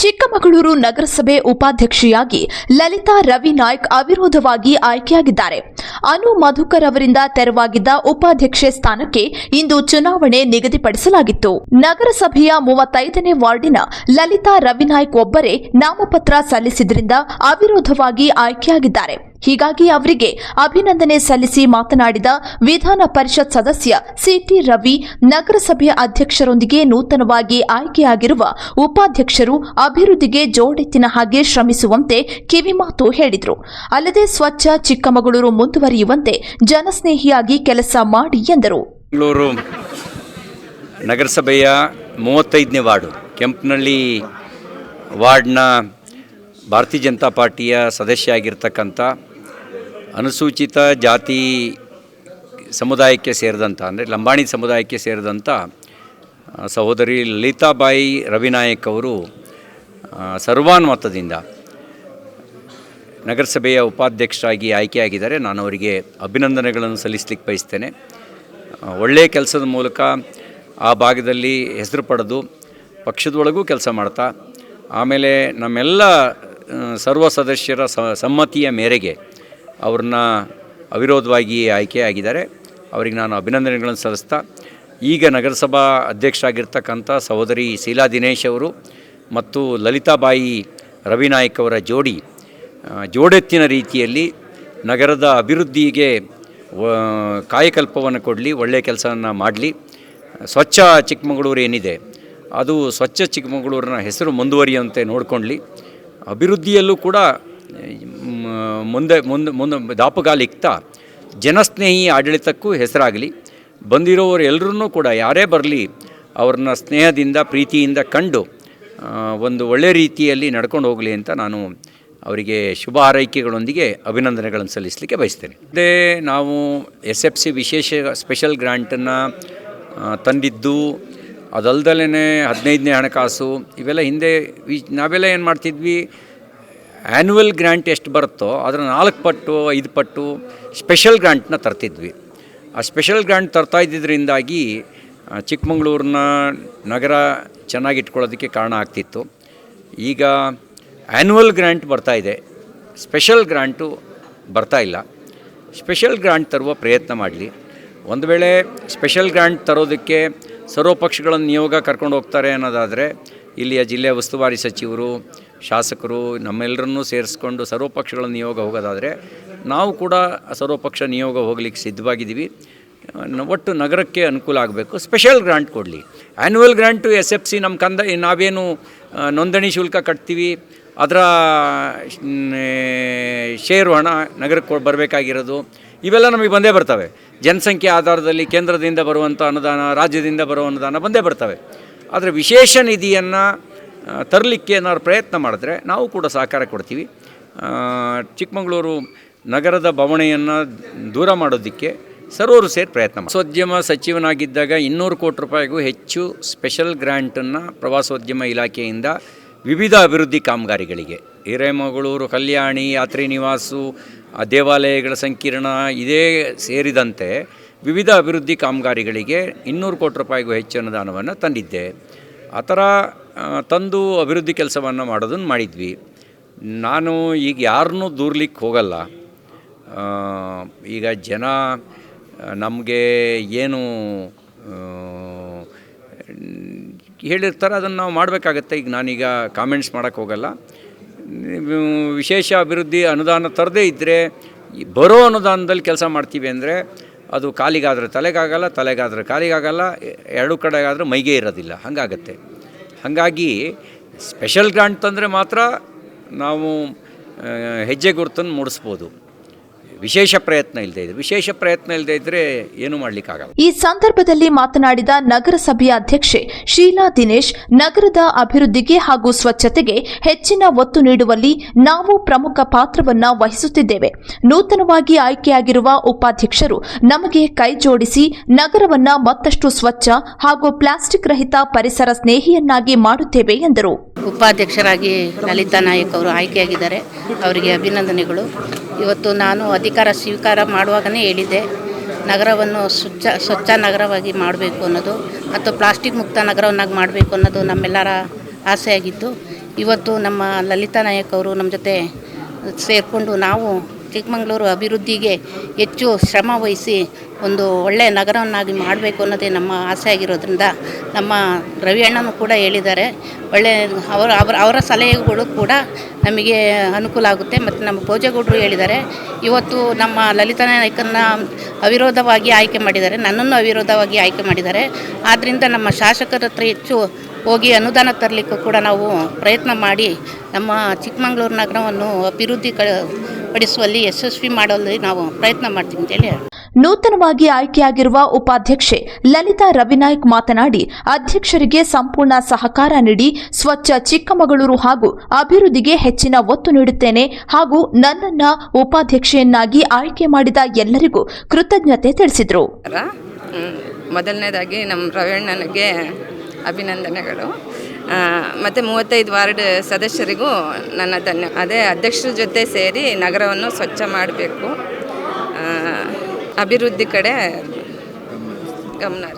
ಚಿಕ್ಕಮಗಳೂರು ನಗರಸಭೆ ಉಪಾಧ್ಯಕ್ಷೆಯಾಗಿ ಲಲಿತಾ ರವಿ ನಾಯ್ಕ್ ಅವಿರೋಧವಾಗಿ ಆಯ್ಕೆಯಾಗಿದ್ದಾರೆ. ಅನು ಮಧುಕರ್ ಅವರಿಂದ ತೆರವಾಗಿದ್ದ ಉಪಾಧ್ಯಕ್ಷೆ ಸ್ಥಾನಕ್ಕೆ ಇಂದು ಚುನಾವಣೆ ನಿಗದಿಪಡಿಸಲಾಗಿತ್ತು. ನಗರಸಭೆಯ ಮೂವತ್ತೈದನೇ ವಾರ್ಡಿನ ಲಲಿತಾ ರವಿನಾಯ್ಕ್ ಒಬ್ಬರೇ ನಾಮಪತ್ರ ಸಲ್ಲಿಸಿದ್ರಿಂದ ಅವಿರೋಧವಾಗಿ ಆಯ್ಕೆಯಾಗಿದ್ದಾರೆ. ಹೀಗಾಗಿ ಅವರಿಗೆ ಅಭಿನಂದನೆ ಸಲ್ಲಿಸಿ ಮಾತನಾಡಿದ ವಿಧಾನ ಪರಿಷತ್ ಸದಸ್ಯ ಸಿಟಿ ರವಿ, ನಗರಸಭೆಯ ಅಧ್ಯಕ್ಷರೊಂದಿಗೆ ನೂತನವಾಗಿ ಆಯ್ಕೆಯಾಗಿರುವ ಉಪಾಧ್ಯಕ್ಷರು ಅಭಿವೃದ್ಧಿಗೆ ಜೋಡೆತ್ತಿನ ಹಾಗೆ ಶ್ರಮಿಸುವಂತೆ ಕಿವಿಮಾತು ಹೇಳಿದರು. ಅಲ್ಲದೆ ಸ್ವಚ್ಛ ಚಿಕ್ಕಮಗಳೂರು ಮುಂದುವರಿಯುವಂತೆ ಜನಸ್ನೇಹಿಯಾಗಿ ಕೆಲಸ ಮಾಡಿ ಎಂದರು. ನಗರಸಭೆಯ ಮೂವತ್ತೈದನೇ ವಾರ್ಡು ಕೆಂಪನಹಳ್ಳಿ ವಾರ್ಡ್ನ ಭಾರತೀಯ ಜನತಾ ಪಾರ್ಟಿಯ ಸದಸ್ಯ ಆಗಿರ್ತಕ್ಕಂಥ ಅನುಸೂಚಿತ ಜಾತಿ ಸಮುದಾಯಕ್ಕೆ ಸೇರಿದಂಥ ಅಂದರೆ ಲಂಬಾಣಿ ಸಮುದಾಯಕ್ಕೆ ಸೇರಿದಂಥ ಸಹೋದರಿ ಲಲಿತಾಬಾಯಿ ರವಿನಾಯಕ್ ಅವರು ಸರ್ವಾನುಮತದಿಂದ ನಗರಸಭೆಯ ಉಪಾಧ್ಯಕ್ಷರಾಗಿ ಆಯ್ಕೆಯಾಗಿದ್ದಾರೆ. ನಾನು ಅವರಿಗೆ ಅಭಿನಂದನೆಗಳನ್ನು ಸಲ್ಲಿಸಲಿಕ್ಕೆ ಬಯಸ್ತೇನೆ. ಒಳ್ಳೆಯ ಕೆಲಸದ ಮೂಲಕ ಆ ಭಾಗದಲ್ಲಿ ಹೆಸರು ಪಡೆದು ಪಕ್ಷದೊಳಗೂ ಕೆಲಸ ಮಾಡ್ತಾ, ಆಮೇಲೆ ನಮ್ಮೆಲ್ಲ ಸರ್ವ ಸದಸ್ಯರ ಸಮ್ಮತಿಯ ಮೇರೆಗೆ ಅವ್ರನ್ನ ಅವಿರೋಧವಾಗಿ ಆಯ್ಕೆಯಾಗಿದ್ದಾರೆ ಅವರಿಗೆ ನಾನು ಅಭಿನಂದನೆಗಳನ್ನು ಸಲ್ಲಿಸ್ತಾ, ಈಗ ನಗರಸಭಾ ಅಧ್ಯಕ್ಷರಾಗಿರ್ತಕ್ಕಂಥ ಸಹೋದರಿ ಶೀಲಾ ದಿನೇಶ್ ಅವರು ಮತ್ತು ಲಲಿತಾಬಾಯಿ ರವಿನಾಯಕ್ ಅವರ ಜೋಡಿ ಜೋಡೆತ್ತಿನ ರೀತಿಯಲ್ಲಿ ನಗರದ ಅಭಿವೃದ್ಧಿಗೆ ಕಾಯಕಲ್ಪವನ್ನು ಕೊಡಲಿ, ಒಳ್ಳೆಯ ಕೆಲಸವನ್ನು ಮಾಡಲಿ. ಸ್ವಚ್ಛ ಚಿಕ್ಕಮಗಳೂರು ಏನಿದೆ, ಅದು ಸ್ವಚ್ಛ ಚಿಕ್ಕಮಗಳೂರಿನ ಹೆಸರು ಮುಂದುವರಿಯುವಂತೆ ನೋಡ್ಕೊಳ್ಳಿ ಅಭಿವೃದ್ಧಿಯಲ್ಲೂ ಕೂಡ ಮುಂದೆ ಮುಂದೆ ಮುಂದೆ ದಾಪುಗಾಲಿಕ್ತಾ ಜನಸ್ನೇಹಿ ಆಡಳಿತಕ್ಕೂ ಹೆಸರಾಗಲಿ. ಬಂದಿರೋರು ಎಲ್ಲರೂ ಕೂಡ ಯಾರೇ ಬರಲಿ, ಅವ್ರನ್ನ ಸ್ನೇಹದಿಂದ, ಪ್ರೀತಿಯಿಂದ ಕಂಡು ಒಂದು ಒಳ್ಳೆಯ ರೀತಿಯಲ್ಲಿ ನಡ್ಕೊಂಡು ಹೋಗಲಿ ಅಂತ ನಾನು ಅವರಿಗೆ ಶುಭ ಹಾರೈಕೆಗಳೊಂದಿಗೆ ಅಭಿನಂದನೆಗಳನ್ನು ಸಲ್ಲಿಸಲಿಕ್ಕೆ ಬಯಸ್ತೇನೆ. ಅದೇ ನಾವು ಎಸ್ ಎಫ್ ಸಿ ವಿಶೇಷ ಸ್ಪೆಷಲ್ ಗ್ರ್ಯಾಂಟನ್ನು ತಂದಿದ್ದು ಅದಲ್ದಲೇ ಹದಿನೈದನೇ ಹಣಕಾಸು, ಇವೆಲ್ಲ ಹಿಂದೆ ವಿ ನಾವೆಲ್ಲ ಏನು ಮಾಡ್ತಿದ್ವಿ ಆ್ಯನ್ಯುವಲ್ ಗ್ರ್ಯಾಂಟ್ ಎಷ್ಟು ಬರುತ್ತೋ ಅದರ ನಾಲ್ಕು ಪಟ್ಟು, ಐದು ಪಟ್ಟು ಸ್ಪೆಷಲ್ ಗ್ರ್ಯಾಂಟ್ನ ತರ್ತಿದ್ವಿ. ಆ ಸ್ಪೆಷಲ್ ಗ್ರ್ಯಾಂಟ್ ತರ್ತಾ ಇದ್ದಿದ್ದರಿಂದಾಗಿ ಚಿಕ್ಕಮಗಳೂರಿನ ನಗರ ಚೆನ್ನಾಗಿಟ್ಕೊಳ್ಳೋದಕ್ಕೆ ಕಾರಣ ಆಗ್ತಿತ್ತು. ಈಗ ಆ್ಯನ್ಯುವಲ್ ಗ್ರ್ಯಾಂಟ್ ಬರ್ತಾ ಇದೆ. ಸ್ಪೆಷಲ್ ಗ್ರ್ಯಾಂಟು ಬರ್ತಾ ಇಲ್ಲ. ಸ್ಪೆಷಲ್ ಗ್ರ್ಯಾಂಟ್ ತರುವ ಪ್ರಯತ್ನ ಮಾಡಲಿ. ಒಂದು ವೇಳೆ ಸ್ಪೆಷಲ್ ಗ್ರ್ಯಾಂಟ್ ತರೋದಕ್ಕೆ ಸರ್ವಪಕ್ಷಗಳನ್ನು ನಿಯೋಗ ಕರ್ಕೊಂಡು ಹೋಗ್ತಾರೆ ಅನ್ನೋದಾದರೆ, ಇಲ್ಲಿಯ ಜಿಲ್ಲೆಯ ಉಸ್ತುವಾರಿ ಸಚಿವರು ಶಾಸಕರು ನಮ್ಮೆಲ್ಲರನ್ನೂ ಸೇರಿಸ್ಕೊಂಡು ಸರ್ವಪಕ್ಷಗಳ ನಿಯೋಗ ಹೋಗೋದಾದರೆ ನಾವು ಕೂಡ ಸರ್ವಪಕ್ಷ ನಿಯೋಗ ಹೋಗ್ಲಿಕ್ಕೆ ಸಿದ್ಧವಾಗಿದ್ದೀವಿ. ಒಟ್ಟು ನಗರಕ್ಕೆ ಅನುಕೂಲ ಆಗಬೇಕು. ಸ್ಪೆಷಲ್ ಗ್ರಾಂಟ್ ಕೊಡಲಿ. Annual grant S F C ನಮ್ಮ ಕಂದ ನಾವೇನು ನೋಂದಣಿ ಶುಲ್ಕ ಕಟ್ತೀವಿ. ಅದರ ಶೇರು ಹಣ ನಗರಕ್ಕೆ ಬರಬೇಕಾಗಿರೋದು. ಇವೆಲ್ಲ ನಮಗೆ ಬಂದೇ ಬರ್ತವೆ. ಜನಸಂಖ್ಯೆ ಆಧಾರದಲ್ಲಿ ಕೇಂದ್ರದಿಂದ ಬರುವಂಥ ಅನುದಾನ, ರಾಜ್ಯದಿಂದ ಬರುವ ಅನುದಾನ ಬಂದೇ ಬರ್ತವೆ. ಆದರೆ ವಿಶೇಷ ನಿಧಿಯನ್ನು ತರಲಿಕ್ಕೆ ಏನಾದ್ರು ಪ್ರಯತ್ನ ಮಾಡಿದ್ರೆ ನಾವು ಕೂಡ ಸಹಕಾರ ಕೊಡ್ತೀವಿ. ಚಿಕ್ಕಮಗಳೂರು ನಗರದ ಬವಣೆಯನ್ನು ದೂರ ಮಾಡೋದಕ್ಕೆ ಸರ್ವರು ಸೇರಿ ಪ್ರಯತ್ನ ಪ್ರವಾಸೋದ್ಯಮ ಸಚಿವನಾಗಿದ್ದಾಗ ಇನ್ನೂರು ಕೋಟಿ ರೂಪಾಯಿಗೂ ಹೆಚ್ಚು ಸ್ಪೆಷಲ್ ಗ್ರ್ಯಾಂಟನ್ನು ಪ್ರವಾಸೋದ್ಯಮ ಇಲಾಖೆಯಿಂದ ವಿವಿಧ ಅಭಿವೃದ್ಧಿ ಕಾಮಗಾರಿಗಳಿಗೆ ಹಿರೇಮಗಳೂರು, ಕಲ್ಯಾಣಿ, ಯಾತ್ರಿ ನಿವಾಸು ದೇವಾಲಯಗಳ ಸಂಕೀರ್ಣ ಇದೇ ಸೇರಿದಂತೆ ವಿವಿಧ ಅಭಿವೃದ್ಧಿ ಕಾಮಗಾರಿಗಳಿಗೆ ಇನ್ನೂರು ಕೋಟಿ ರೂಪಾಯಿಗೂ ಹೆಚ್ಚು ಅನುದಾನವನ್ನು ತಂದಿದ್ದೆ. ಆ ಥರ ತಂದು ಅಭಿವೃದ್ಧಿ ಕೆಲಸವನ್ನು ಮಾಡೋದನ್ನು ಮಾಡಿದ್ವಿ. ನಾನು ಈಗ ಯಾರನ್ನೂ ದೂರ್ಲಿಕ್ಕೆ ಹೋಗಲ್ಲ. ಈಗ ಜನ, ನಮಗೆ ಏನು ಹೇಳಿರ್ತಾರೆ, ಅದನ್ನು ನಾವು ಮಾಡಬೇಕಾಗತ್ತೆ. ಈಗ ನಾನೀಗ ಕಾಮೆಂಟ್ಸ್ ಮಾಡೋಕ್ಕೆ ಹೋಗಲ್ಲ. ವಿಶೇಷ ಅಭಿವೃದ್ಧಿ ಅನುದಾನ ತರದೇ ಇದ್ದರೆ ಬರೋ ಅನುದಾನದಲ್ಲಿ ಕೆಲಸ ಮಾಡ್ತೀವಿ ಅಂದರೆ, ಅದು ಕಾಲಿಗಾದರೆ ತಲೆಗಾಗಲ್ಲ, ತಲೆಗಾದರೆ ಕಾಲಿಗಾಗಲ್ಲ ಎರಡು ಕಡೆಗಾದರೂ ಮೈಗೆ ಇರೋದಿಲ್ಲ. ಹಾಗಾಗತ್ತೆ. ಹಾಗಾಗಿ ಸ್ಪೆಷಲ್ ಗ್ರಾಂಟ್ ತಂದರೆ ಮಾತ್ರ ನಾವು ಹೆಜ್ಜೆ ಗುರುತನ್ನು ಮೂಡಿಸ್ಬೋದು. ವಿಶೇಷ ಪ್ರಯತ್ನ ಇಲ್ಲದೆ ಇದ್ರೆ ವಿಶೇಷ ಪ್ರಯತ್ನ ಇಲ್ಲದೆ ಇದ್ರೆ ಏನು ಮಾಡಲಿಕ್ಕಾಗಲ್ಲ. ಈ ಸಂದರ್ಭದಲ್ಲಿ ಮಾತನಾಡಿದ ನಗರಸಭೆಯ ಅಧ್ಯಕ್ಷೆ ಶೀಲಾ ದಿನೇಶ್ ನಗರದ ಅಭಿವೃದ್ಧಿಗೆ ಹಾಗೂ ಸ್ವಚ್ಛತೆಗೆ ಹೆಚ್ಚಿನ ಒತ್ತು ನೀಡುವಲ್ಲಿ ನಾವು ಪ್ರಮುಖ ಪಾತ್ರವನ್ನ ವಹಿಸುತ್ತಿದ್ದೇವೆ. ನೂತನವಾಗಿ ಆಯ್ಕೆಯಾಗಿರುವ ಉಪಾಧ್ಯಕ್ಷರು ನಮಗೆ ಕೈ ಜೋಡಿಸಿ ನಗರವನ್ನ ಮತ್ತಷ್ಟು ಸ್ವಚ್ಛ ಹಾಗೂ ಪ್ಲಾಸ್ಟಿಕ್ ರಹಿತ ಪರಿಸರ ಸ್ನೇಹಿಯನ್ನಾಗಿ ಮಾಡುತ್ತೇವೆ ಎಂದರು. ಉಪಾಧ್ಯಕ್ಷರಾಗಿ ಲಲಿತಾ ನಾಯಕ್ ಅವರು ಆಯ್ಕೆಯಾಗಿದ್ದಾರೆ. ಅವರಿಗೆ ಅಭಿನಂದನೆಗಳು. ಇವತ್ತು ನಾನು ಅಧಿಕಾರ ಸ್ವೀಕಾರ ಮಾಡುವಾಗಲೇ ಹೇಳಿದೆ. ನಗರವನ್ನು ಸ್ವಚ್ಛ ಸ್ವಚ್ಛ ನಗರವಾಗಿ ಮಾಡಬೇಕು ಅನ್ನೋದು ಮತ್ತು ಪ್ಲಾಸ್ಟಿಕ್ ಮುಕ್ತ ನಗರವನ್ನಾಗಿ ಮಾಡಬೇಕು ಅನ್ನೋದು ನಮ್ಮೆಲ್ಲರ ಆಸೆಯಾಗಿತ್ತು. ಇವತ್ತು ನಮ್ಮ ಲಲಿತಾ ನಾಯಕ್ ಅವರು ನಮ್ಮ ಜೊತೆ ಸೇರಿಕೊಂಡು ನಾವು ಚಿಕ್ಕಮಗಳೂರು ಅಭಿವೃದ್ಧಿಗೆ ಹೆಚ್ಚು ಶ್ರಮ ವಹಿಸಿ ಒಂದು ಒಳ್ಳೆಯ ನಗರವನ್ನಾಗಿ ಮಾಡಬೇಕು ಅನ್ನೋದೇ ನಮ್ಮ ಆಸೆ ಆಗಿರೋದ್ರಿಂದ ನಮ್ಮ ರವಿ ಅಣ್ಣನೂ ಕೂಡ ಹೇಳಿದ್ದಾರೆ. ಒಳ್ಳೆಯ ಅವರ ಅವರ ಅವರ ಸಲಹೆಗಳು ಕೂಡ ನಮಗೆ ಅನುಕೂಲ ಆಗುತ್ತೆ ಮತ್ತು ನಮ್ಮ ಭೋಜೇಗೌಡರು ಹೇಳಿದ್ದಾರೆ. ಇವತ್ತು ನಮ್ಮ ಲಲಿತಾ ನಾಯಕನ ಅವಿರೋಧವಾಗಿ ಆಯ್ಕೆ ಮಾಡಿದ್ದಾರೆ. ನನ್ನನ್ನು ಅವಿರೋಧವಾಗಿ ಆಯ್ಕೆ ಮಾಡಿದ್ದಾರೆ. ಆದ್ದರಿಂದ ನಮ್ಮ ಶಾಸಕರ ಹತ್ರ ಹೆಚ್ಚು ಹೋಗಿ ಅನುದಾನ ತರಲಿಕ್ಕೂ ಕೂಡ ನಾವು ಪ್ರಯತ್ನ ಮಾಡಿ ನಮ್ಮ ಚಿಕ್ಕಮಗಳೂರು ನಗರವನ್ನು ಅಭಿವೃದ್ಧಿ ಕ ಪಡಿಸುವಲ್ಲಿ ಯಶಸ್ವಿ ಮಾಡಲು ನಾವು ಪ್ರಯತ್ನ ಮಾಡ್ತೀವಿ ಅಂತೇಳಿ ನೂತನವಾಗಿ ಆಯ್ಕೆಯಾಗಿರುವ ಉಪಾಧ್ಯಕ್ಷೆ ಲಲಿತಾ ರವಿನಾಯ್ಕ್ ಮಾತನಾಡಿ ಅಧ್ಯಕ್ಷರಿಗೆ ಸಂಪೂರ್ಣ ಸಹಕಾರ ನೀಡಿ ಸ್ವಚ್ಛ ಚಿಕ್ಕಮಗಳೂರು ಹಾಗೂ ಅಭಿವೃದ್ಧಿಗೆ ಹೆಚ್ಚಿನ ಒತ್ತು ನೀಡುತ್ತೇನೆ ಹಾಗೂ ನನ್ನನ್ನ ಉಪಾಧ್ಯಕ್ಷೆಯನ್ನಾಗಿ ಆಯ್ಕೆ ಮಾಡಿದ ಎಲ್ಲರಿಗೂ ಕೃತಜ್ಞತೆ ತಿಳಿಸಿದರು. ಮೊದಲನೇದಾಗಿ ನಮ್ಮ ರವಣ್ಣನಿಗೆ ಅಭಿನಂದನೆಗಳು. ಮತ್ತು ಮೂವತ್ತೈದು ವಾರ್ಡ್ ಸದಸ್ಯರಿಗೂ ನನ್ನ ಧನ್ಯ, ಅದೇ ಅಧ್ಯಕ್ಷರ ಜೊತೆ ಸೇರಿ ನಗರವನ್ನು ಸ್ವಚ್ಛ ಮಾಡಬೇಕು. ಅಭಿವೃದ್ಧಿ ಕಡೆ ಗಮನ